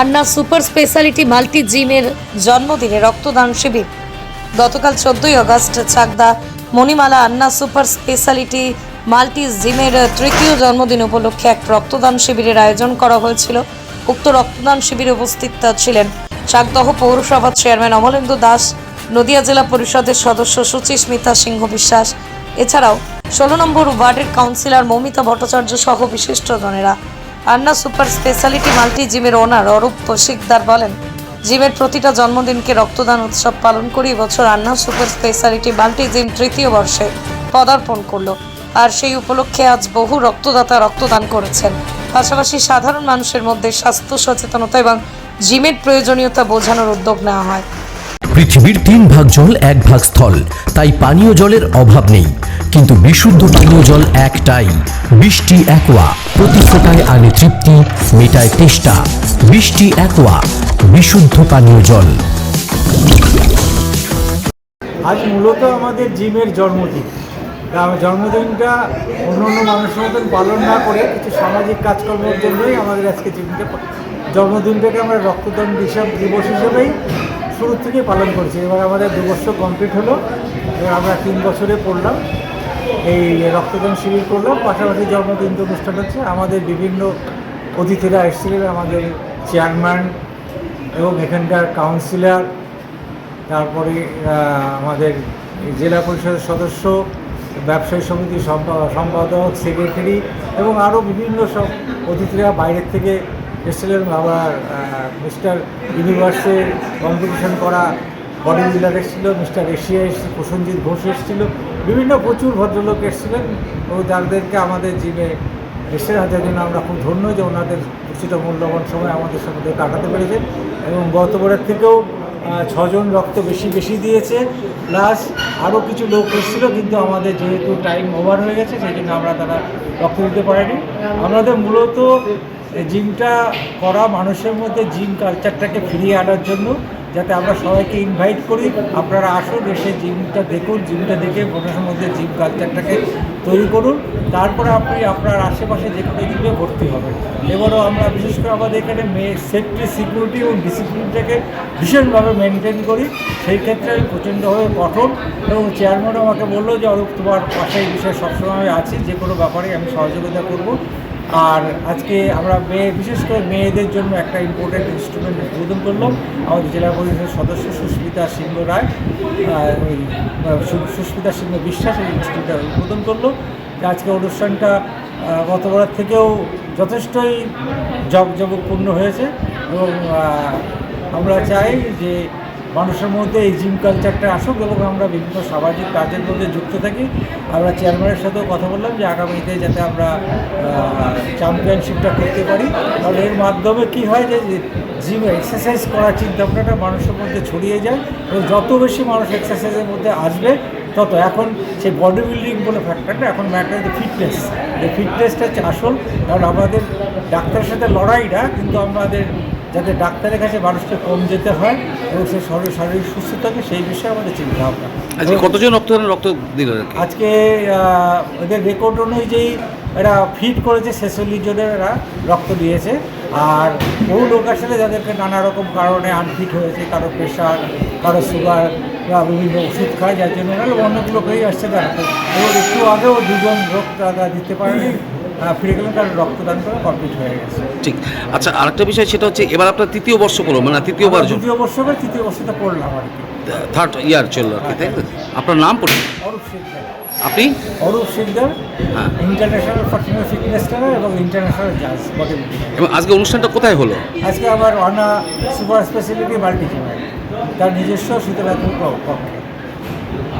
আন্না super speciality multi জিমের জন্মদিনে রক্তদান শিবির। গতকাল চোদ্দই আগস্ট চাকদা মণিমালা আন্না সুপার স্পেশালিটি মাল্টি জিমের তৃতীয় জন্মদিন উপলক্ষে এক রক্তদান শিবিরের আয়োজন করা হয়েছিল। উক্ত রক্তদান শিবিরে উপস্থিত ছিলেন চাকদহ পৌরসভার চেয়ারম্যান অমলেন্দু দাস, নদিয়া জেলা পরিষদের সদস্য সুচিস্মিতা সিংহ বিশ্বাস। এছাড়াও ষোলো নম্বর ওয়ার্ডের কাউন্সিলর মৌমিতা ভট্টাচার্য সহ বিশিষ্টজনেরা আন্না সুপার স্পেশালিটি মাল্টি জিমের ওনার অরূপ শিকদার বলেন, জিমের প্রতিটা জন্মদিনকে রক্তদান উৎসব পালন করে বছর আন্না সুপার স্পেশালিটি মাল্টি জিম তৃতীয় বর্ষে পদার্পণ করল। আর সেই উপলক্ষে আজ বহু রক্তদাতা রক্তদান করেছেন। পাশাপাশি সাধারণ মানুষের মধ্যে স্বাস্থ্য সচেতনতা এবং জিমের প্রয়োজনীয়তা বোঝানোর উদ্যোগ নেওয়া হয়। পৃথিবীর তিন ভাগ জল, এক ভাগ স্থল। তাই পানীয় জলের অভাব নেই। কিন্তু বিশুদ্ধ পানীয় জল একটাই বৃষ্টি একোয়া প্রতি ফোটায় আনে তৃপ্তি, মেটায় তেষ্টা। বৃষ্টি একোয়া বিশুদ্ধ পানীয় জল। আজ মূলত আমাদের জিমের জন্মদিন। জন্মদিনটা অন্য অন্য মানুষের মতন পালন না করে কিছু সামাজিক কাজকর্মের জন্যই আমাদের আজকে জিমটা জন্মদিনটাকে আমরা রক্তদান দিশা- দিবস হিসেবেই শুরু থেকে পালন করছি। এবার আমাদের দু বছর কমপ্লিট হলো। এবার আমরা তিন বছরে পড়লাম। এই রক্তদান শিবির করলাম। পাশাপাশি জন্মদিন অনুষ্ঠান হচ্ছে। আমাদের বিভিন্ন অতিথিরা এসেছিলেন। আমাদের চেয়ারম্যান এবং এখানকার কাউন্সিলর তারপরে আমাদের জেলা পরিষদের সদস্য, ব্যবসায়ী সমিতির সম্পাদক সেক্রেটারি এবং আরও বিভিন্ন সব অতিথিরা বাইরের থেকে এসেছিলেন আবার মিস্টার ইউনিভার্সের কম্পিটিশন করা বডি বিল্ডার এসেছিল, মিস্টার এশিয়া এসেছিল প্রসেনজিৎ ঘোষ এসেছিল, বিভিন্ন প্রচুর ভদ্রলোক এসেছিলেন ও যাদেরকে আমাদের জিমে এসে যার জন্য আমরা খুব ধন্য যে ওনাদের কিছুটা মূল্যবান সময় আমাদের সঙ্গে কাটাতে পেরেছেন এবং গতবারের থেকেও ছজন রক্ত বেশি বেশি দিয়েছে, প্লাস আরও কিছু লোক এসেছিল, কিন্তু আমাদের যেহেতু টাইম ওভার হয়ে গেছে, সেই জন্য আমরা তারা রক্ত দিতে পারিনি। আমাদের মূলত জিমটা করা মানুষের মধ্যে জিম কালচারটাকে ফিরিয়ে আনার জন্য, যাতে আমরা সবাইকে ইনভাইট করি। আপনারা আসুন, এসে জিমটা দেখুন, জিমটা দেখে মানুষের মধ্যে জিম কালচারটাকে তৈরি করুন। তারপরে আপনি আপনার আশেপাশে যে কোনো জিমে ভর্তি হবেন। এবারও আমরা, বিশেষ করে আমাদের এখানে মেয়ে সেফটি সিকিউরিটি এবং ডিসিপ্লিনটাকে ভীষণভাবে মেনটেন করি। সেই ক্ষেত্রে আমি প্রচণ্ডভাবে কঠোর এবং চেয়ারম্যানও আমাকে বলল যে, অরূপ, তোমার পাশে এই বিষয়ে সবসময় আছি যে কোনো ব্যাপারে আমি সহযোগিতা করব। আর আজকে আমরা মেয়ে বিশেষ করে মেয়েদের জন্য একটা ইম্পর্টেন্ট ইনস্ট্রুমেন্ট উদ্বোধন করলাম। আমাদের জেলা পরিষদের সদস্য সুস্মিতা সিংহ রায় সুস্মিতা সিংহ বিশ্বাস এই ইনস্টিটিউটটা উদ্বোধন করল। আজকে অনুষ্ঠানটা আহ, গতবারের থেকেও যথেষ্টই জগজগপূর্ণ হয়েছে এবং আমরা চাই যে মানুষের মধ্যে এই জিম কালচারটা আসুক এবং আমরা বিভিন্ন সামাজিক কাজের মধ্যে যুক্ত থাকি। আমরা চেয়ারম্যানের সাথেও কথা বললাম যে আগামীতে যাতে আমরা চ্যাম্পিয়নশিপটা করতে পারি। কারণ এর মাধ্যমে কি হয় যে জিম এক্সারসাইজ করার চিন্তাভাবনাটা মানুষের মধ্যে ছড়িয়ে যায় এবং যত বেশি মানুষ এক্সারসাইজের মধ্যে আসবে, তত এখন সেই বডি বিল্ডিং বলে ফ্যাক্টরটা এখন ম্যাটার যে ফিটনেস এই ফিটনেসটা হচ্ছে আসল। কারণ আমাদের ডাক্তারের সাথে লড়াইটা কিন্তু আমাদের যাতে ডাক্তারের কাছে মানুষকে কম যেতে হয় এবং সে শরীর শারীরিক সুস্থ থাকে সেই বিষয়ে আমাদের চিন্তা ভাবনা। আজকে কতজন রক্তদান রক্ত দিল আজকে ওদের রেকর্ড অনুযায়ী এরা ফিট করেছে ছেচল্লিশ জনের এরা রক্ত দিয়েছে। আর বহু লোক আসলে যাদেরকে নানা রকম কারণে আনফিট হয়েছে কারও প্রেশার কারও সুগার বা বিভিন্ন ওষুধ খায় যার জন্য অনেক লোকেই আসছে দাঁড়াতে। এবং একটু আগেও দুজন রক্তদাতা দিতে পারেনি। ফিরে গেলেন কারণ রক্তদান করে কমপ্লিট হয়ে গেছে। ঠিক। আচ্ছা আরেকটা বিষয় সেটা হচ্ছে এবার আপনার তৃতীয় বর্ষ পড়ল মানে তৃতীয়বার আমরা দ্বিতীয় বর্ষ বা তৃতীয় বর্ষটা পড়লাম আর কি। থার্ড ইয়ার চলল আর কি তাই তো? আপনার নাম পড়ে? অরূপ সিকদার আপনি? অরূপ সিকদার হ্যাঁ। ইন্টারন্যাশনাল ফার্টিনাল ফিটনেস ট্রেনার এবং ইন্টারন্যাশনাল জাজ বডি এবং আজকে অনুষ্ঠানটা কোথায় হলো? আজকে আবার অনা সুপার স্পেশালিটি মাল্টি তার নিজস্ব শীতলাপুর কক্ষে